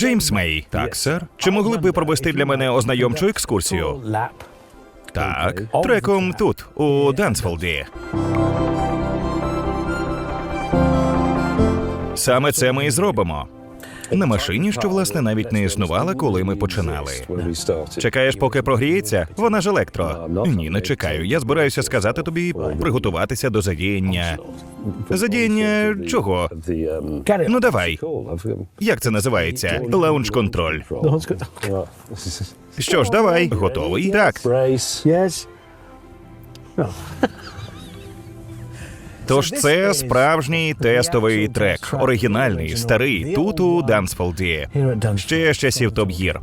Джеймс Мей. Так, сер. Чи могли б ви провести для мене ознайомчу екскурсію? Так, треком тут, у Дансфолді. Саме це ми і зробимо. На машині, що власне навіть не існувала, коли ми починали. Чекаєш, поки прогріється? Вона ж електро. Ні, не чекаю. Я збираюся сказати тобі приготуватися до задіяння. Задіяння чого? Ну давай. Як це називається? Лаунж контроль. Що ж, давай, готовий? Так. Тож це справжній тестовий трек, оригінальний, старий, тут у Дансфолді. Ще з часів Топ Гір.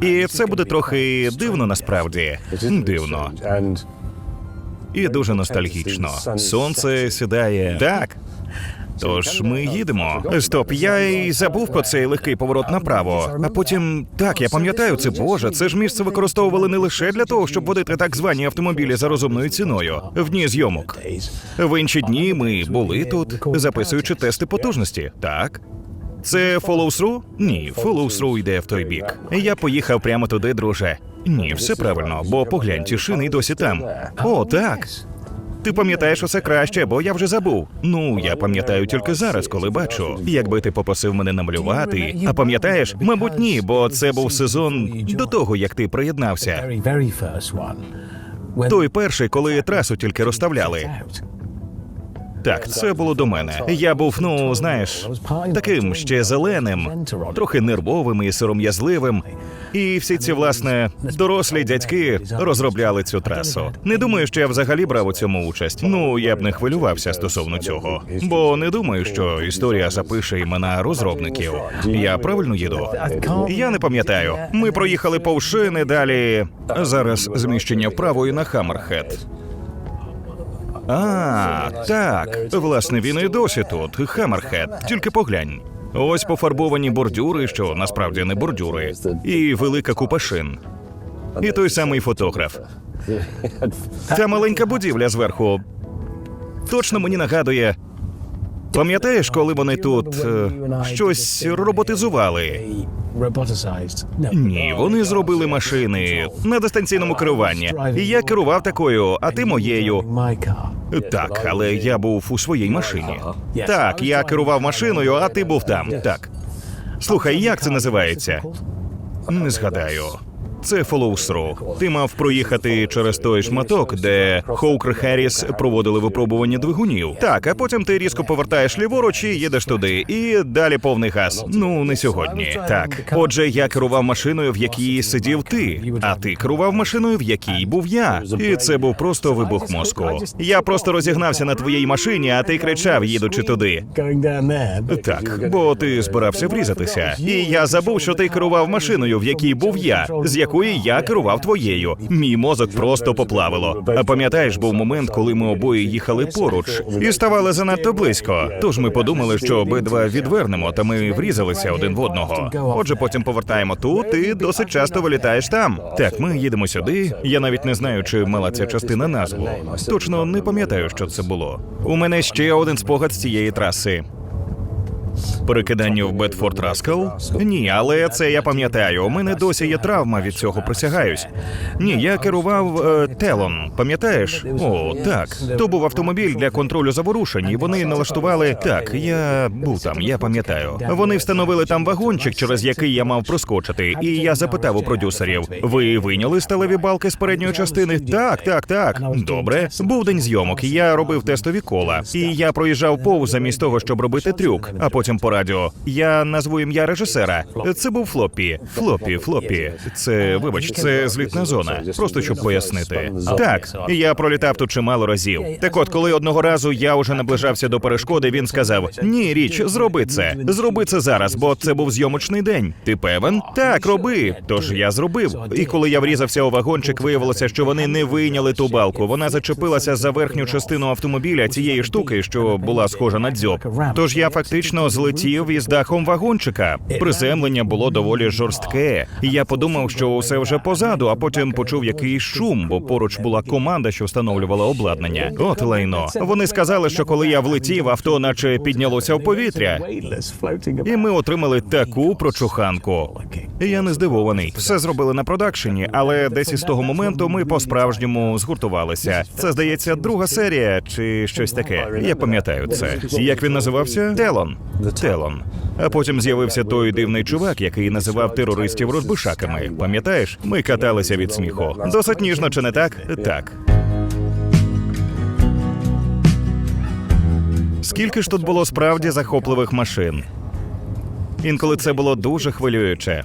І це буде трохи дивно насправді. Дивно. І дуже ностальгічно. Сонце сідає. Так. Тож ми їдемо. Стоп, я й забув про цей легкий поворот направо. А потім так, я пам'ятаю це. Боже, це ж місце використовували не лише для того, щоб водити так звані автомобілі за розумною ціною в дні зйомок. В інші дні ми були тут, записуючи тести потужності. Так. Це follow-through? Ні, follow-through йде в той бік. Я поїхав прямо туди, друже. Ні, все правильно, бо поглянь, ті шини досі там. О, так. Ти пам'ятаєш усе краще, бо я вже забув. Ну, я пам'ятаю тільки зараз, коли бачу. Якби ти попросив мене намалювати. А пам'ятаєш? Мабуть, ні, бо це був сезон до того, як ти приєднався. Той перший, коли трасу тільки розставляли. Так, це було до мене. Я був, ну знаєш, таким ще зеленим, трохи нервовим і сором'язливим. І всі ці власне дорослі дядьки розробляли цю трасу. Не думаю, що я взагалі брав у цьому участь. Ну я б не хвилювався стосовно цього, бо не думаю, що історія запише імена розробників. Я правильно їду? Я не пам'ятаю. Ми проїхали повшини далі. Зараз зміщення вправо і на Хаммерхед. А, так. Власне, він і досі тут. Хаммерхед. Тільки поглянь. Ось пофарбовані бордюри, що насправді не бордюри, і велика купа шин. І той самий фотограф. Та маленька будівля зверху. Точно мені нагадує. Пам'ятаєш, коли вони тут е, щось роботизували? Ні, вони зробили машини на дистанційному керуванні. І я керував такою, а ти моєю. Так, але я був у своїй машині. Так, я керував машиною, а ти був там. Так. Слухай, як це називається? Не згадаю. Це follow-through. Ти мав проїхати через той шматок, де Хоукер Харріс проводили випробування двигунів. Так, а потім ти різко повертаєш ліворуч і їдеш туди. І далі повний газ. Ну не сьогодні. Так. Отже, я керував машиною, в якій сидів ти, а ти керував машиною, в якій був я. І це був просто вибух мозку. Я просто розігнався на твоїй машині, а ти кричав, їдучи туди. Так, бо ти збирався врізатися, і я забув, що ти керував машиною, в якій був я, з якої я керував твоєю. Мій мозок просто поплавило. А пам'ятаєш, був момент, коли ми обоє їхали поруч і ставали занадто близько. Тож ми подумали, що обидва відвернемо, та ми врізалися один в одного. Отже, потім повертаємо тут і досить часто вилітаєш там. Так, ми їдемо сюди. Я навіть не знаю, чи мала ця частина назву. Точно не пам'ятаю, що це було. У мене ще один спогад з цієї траси. Перекидання в Бетфорд Раскал? Ні, але це я пам'ятаю. У мене досі є травма від цього, присягаюсь. Ні, я керував е, Телон. Пам'ятаєш? О, так. То був автомобіль для контролю заворушень, і вони налаштували. Так, я був там, я пам'ятаю. Вони встановили там вагончик, через який я мав проскочити. І я запитав у продюсерів: ви вийняли сталеві балки з передньої частини? Так, так, так. Добре. Був день зйомок. Я робив тестові кола, і я проїжджав повз замість того, щоб робити трюк. А потім по радіо я назву ім'я режисера. Це був Флоппі. Флоппі, Флоппі. Це вибач, це злітна зона. Просто щоб пояснити. Так, я пролітав тут чимало разів. Так от, коли одного разу я уже наближався до перешкоди, він сказав: Ні, річ, зроби це. Зроби це зараз, бо це був зйомочний день. Ти певен? Так, роби. Тож я зробив. І коли я врізався у вагончик, виявилося, що вони не вийняли ту балку. Вона зачепилася за верхню частину автомобіля цієї штуки, що була схожа на дзьоб. Тож я фактично злетів із дахом вагончика. Приземлення було доволі жорстке. Я подумав, що усе вже позаду, а потім почув якийсь шум, бо поруч була команда, що встановлювала обладнання. От лайно. Вони сказали, що коли я влетів, авто наче піднялося в повітря. І ми отримали таку прочуханку. Я не здивований. Все зробили на продакшені, але десь із того моменту ми по-справжньому згуртувалися. Це здається друга серія чи щось таке. Я пам'ятаю це. Як він називався? Телон. Телон. А потім з'явився той дивний чувак, який називав терористів розбишаками. Пам'ятаєш? Ми каталися від сміху. Досить ніжно, чи не так? Так. Скільки ж тут було справді захопливих машин? Інколи це було дуже хвилююче.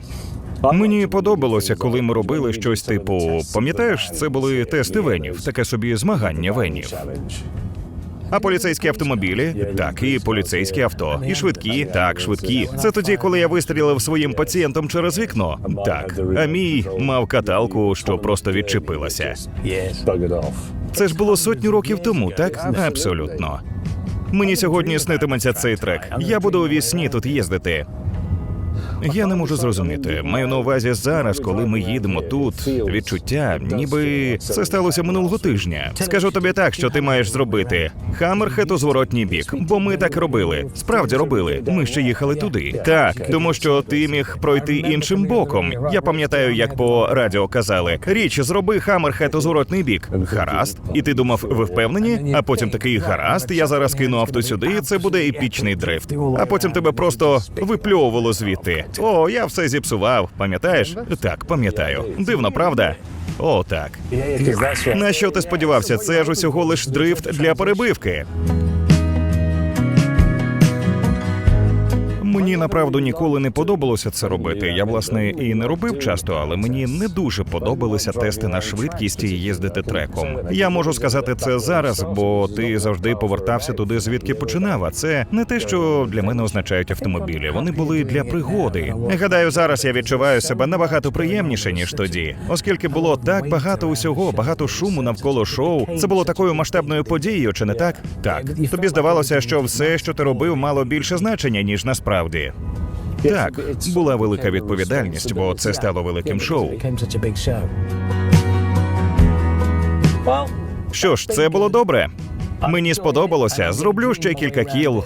Мені подобалося, коли ми робили щось типу. Пам'ятаєш, це були тести венів, таке собі змагання венів. А поліцейські автомобілі? Так, і поліцейські авто. І швидкі, так, швидкі. Це тоді, коли я вистрілив своїм пацієнтом через вікно. Так, а мій мав каталку, що просто відчепилася. Це ж було сотню років тому, так? Абсолютно. Мені сьогодні снитиметься цей трек. Я буду у вісні тут їздити. Я не можу зрозуміти. Маю на увазі зараз, коли ми їдемо тут. Відчуття, ніби це сталося минулого тижня. Скажу тобі так, що ти маєш зробити. Хаммерхед у зворотній бік, бо ми так робили. Справді робили. Ми ще їхали туди. Так, тому що ти міг пройти іншим боком. Я пам'ятаю, як по радіо казали: річ, зроби Хаммерхед у зворотний бік. Гаразд. І ти думав, ви впевнені? А потім такий гаразд. Я зараз кину авто сюди, і це буде епічний дрифт. А потім тебе просто випльовувало звідти. О, я все зіпсував. Пам'ятаєш? Так, пам'ятаю. Дивно, правда? О, так. На що ти сподівався? Це ж усього лиш дрифт для перебивки. Мені направду ніколи не подобалося це робити. Я власне і не робив часто, але мені не дуже подобалися тести на швидкість і їздити треком. Я можу сказати це зараз, бо ти завжди повертався туди, звідки починав. А це не те, що для мене означають автомобілі. Вони були для пригоди. Гадаю, зараз я відчуваю себе набагато приємніше ніж тоді, оскільки було так багато усього, багато шуму навколо шоу. Це було такою масштабною подією, чи не так? Так тобі здавалося, що все, що ти робив, мало більше значення ніж насправді. Так, була велика відповідальність, бо це стало великим шоу. Що ж, це було добре. Мені сподобалося. Зроблю ще кілька кіл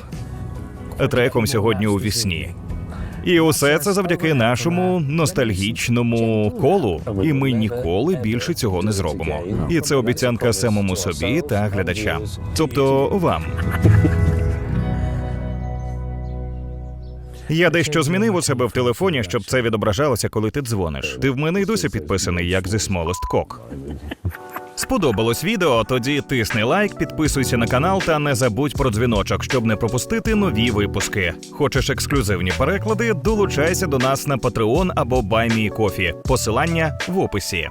треком сьогодні у вісні. І усе це завдяки нашому ностальгічному колу. І ми ніколи більше цього не зробимо. І це обіцянка самому собі та глядачам, тобто вам. Я дещо змінив у себе в телефоні, щоб це відображалося, коли ти дзвониш. Ти в мене й досі підписаний, як зі Смолост Кок. Сподобалось відео? Тоді тисни лайк, підписуйся на канал та не забудь про дзвіночок, щоб не пропустити нові випуски. Хочеш ексклюзивні переклади? Долучайся до нас на Patreon або BuyMeCoffee. Посилання в описі.